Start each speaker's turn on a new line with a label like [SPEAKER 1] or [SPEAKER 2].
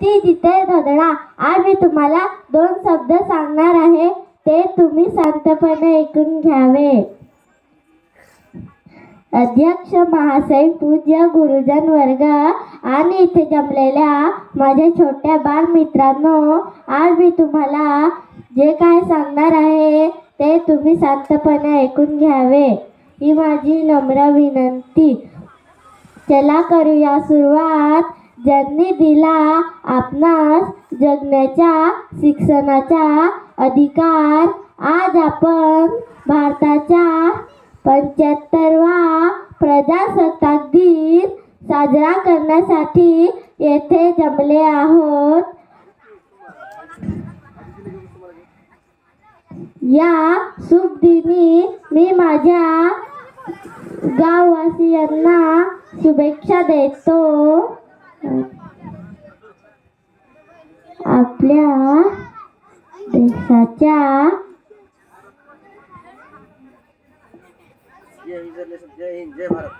[SPEAKER 1] ती जिथे धडा आज मी तुम्हाला दोन शब्द सांगणार आहे. ते तुम्ही शांतपणे ऐकून घ्यावे. अध्यक्ष महाशय पूज्य गुरुजन वर्ग आणि इथे जमलेल्या माझ्या छोट्या बालमित्रांनो आज मी तुम्हाला जे काय सांगणार आहे ते तुम्ही शांतपणे ऐकून घ्यावे. ही माझी नम्र विनंती. चला करूया सुरुवात. ज्यांनी दिला आपणास जगण्याच्या शिक्षणाचा अधिकार आज आपण भारताच्या पंच्याहत्तरवा प्रजासत्ताक दिन साजरा करण्यासाठी येथे जमले आहोत. या शुभ दिनी मी माझ्या गाववासियांना शुभेच्छा देतो. आपल्या देशाच्या
[SPEAKER 2] जय हिंद जय भारत.